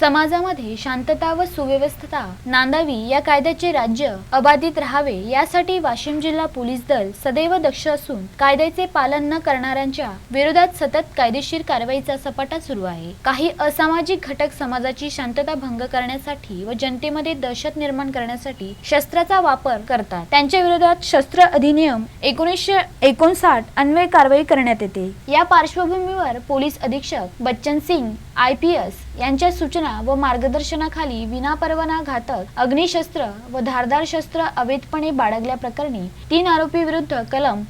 समाजामध्ये शांतता व सुव्यवस्था नांदावी या कायद्याचे राज्य अबाधित राहावे यासाठी वाशिम जिल्हा पोलीस दल सदैव दक्ष असून कायद्याचे पालन न करणाऱ्यांच्या विरोधात सतत कायदेशीर कारवाईचा सपाटा सुरू आहे. काही असामाजिक घटक समाजाची शांतता भंग करण्यासाठी व जनतेमध्ये दहशत निर्माण करण्यासाठी शस्त्राचा वापर करतात. त्यांच्या विरोधात शस्त्र अधिनियम एकोणीसशे एकोणसाठ अन्वय कारवाई करण्यात येते. या पार्श्वभूमीवर पोलीस अधीक्षक Bachchan Singh I P S यांच्या सूचना व मार्गदर्शनाखाली विनापरवाना घातक अग्निशस्त्र व धारदार शस्त्र अवैधपणे बाळगल्याप्रकरणी तीन आरोपी विरुद्ध कलम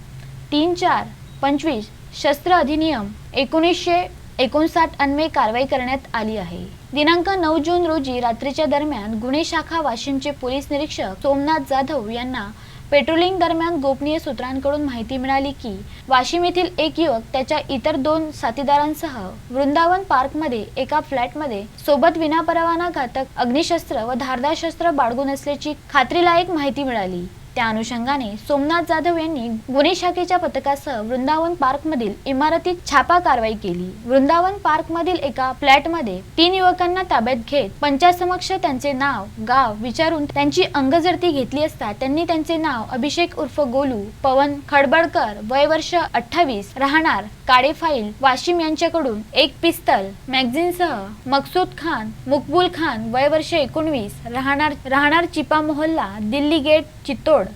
तीन चार पंचवीस शस्त्र अधिनियम एकोणीसशे एकोणसाठ अन्वये कारवाई करण्यात आली आहे. दिनांक नऊ जून रोजी रात्रीच्या दरम्यान गुन्हे शाखा वाशिमचे पोलीस निरीक्षक सोमनाथ जाधव यांना पेट्रोलिंग दरम्यान गोपनीय सूत्रांकडून माहिती मिळाली की वाशिम येथील एक युवक त्याच्या इतर दोन साथीदारांसह वृंदावन पार्कमध्ये एका फ्लॅटमध्ये सोबत विनापरवाना घातक अग्निशस्त्र व धारदार शस्त्र बाळगून असल्याची खात्रीलायक माहिती मिळाली. त्या अनुषंगाने सोमनाथ जाधव यांनी गुन्हे शाखेच्या पथकासह वृंदावन पार्कमधील इमारतीत छापा कारवाई केली. वृंदावन पार्कमधील एका फ्लॅटमध्ये तीन युवकांना ताब्यात घेत पंचासमक्ष त्यांचे नाव गाव विचारून त्यांची अंगझडती घेतली असता त्यांनी त्यांचे नाव अभिषेक उर्फ गोलू पवन खडबडकर वय वर्ष अठ्ठावीस राहणार काळे फाईल वाशिम यांच्याकडून एक पिस्तल मॅगझिनसह मकसूद खान मुकबुल खान वय वर्ष एकोणवीस राहणार राहणार चिपा मोहल्ला दिल्ली गेट चित्तोड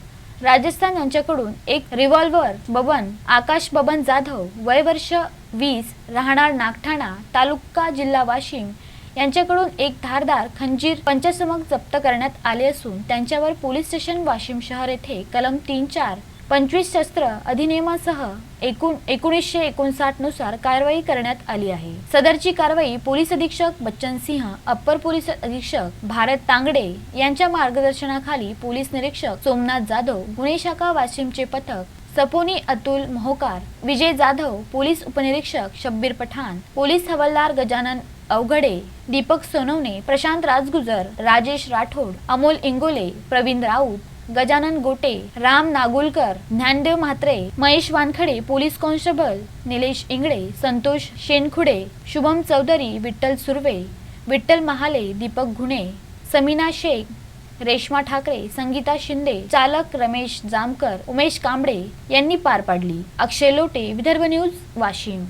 राजस्थान यांच्याकडून एक रिव्हॉल्वर बबन आकाश बबन जाधव वय वर्ष वीस राहणार नागठाणा तालुका जिल्हा वाशिम यांच्याकडून एक धारदार खंजीर पंचसमक जप्त करण्यात आले असून त्यांच्यावर पोलीस स्टेशन वाशिम शहर येथे कलम तीन चार पंचवीस शस्त्र अधिनियमासह एकूण एकोणीसशे एकोणसाठनुसार कारवाई करण्यात आली आहे. सदरची कारवाई पोलीस अधीक्षक बच्चन सिंह अप्पर पोलीस अधीक्षक भारत तांगडे यांच्या मार्गदर्शनाखाली पोलीस निरीक्षक सोमनाथ जाधव गुन्हे शाखा वाशिमचे पथक सपोनी अतुल मोहोकार विजय जाधव पोलीस उपनिरीक्षक शब्बीर पठाण पोलीस हवालदार गजानन अवघडे दीपक सोनवणे प्रशांत राजगुजर राजेश राठोड अमोल इंगोले प्रवीण राऊत गजानन गोटे राम नागुलकर ज्ञानदेव म्हात्रे महेश वानखडे पोलीस कॉन्स्टेबल निलेश इंगळे संतोष शेनखुडे शुभम चौधरी विठ्ठल सुर्वे विठ्ठल महाले दीपक घुणे समीना शेख रेश्मा ठाकरे संगीता शिंदे चालक रमेश जामकर उमेश कांबळे यांनी पार पाडली. अक्षय लोटे विदर्भ न्यूज वाशिम.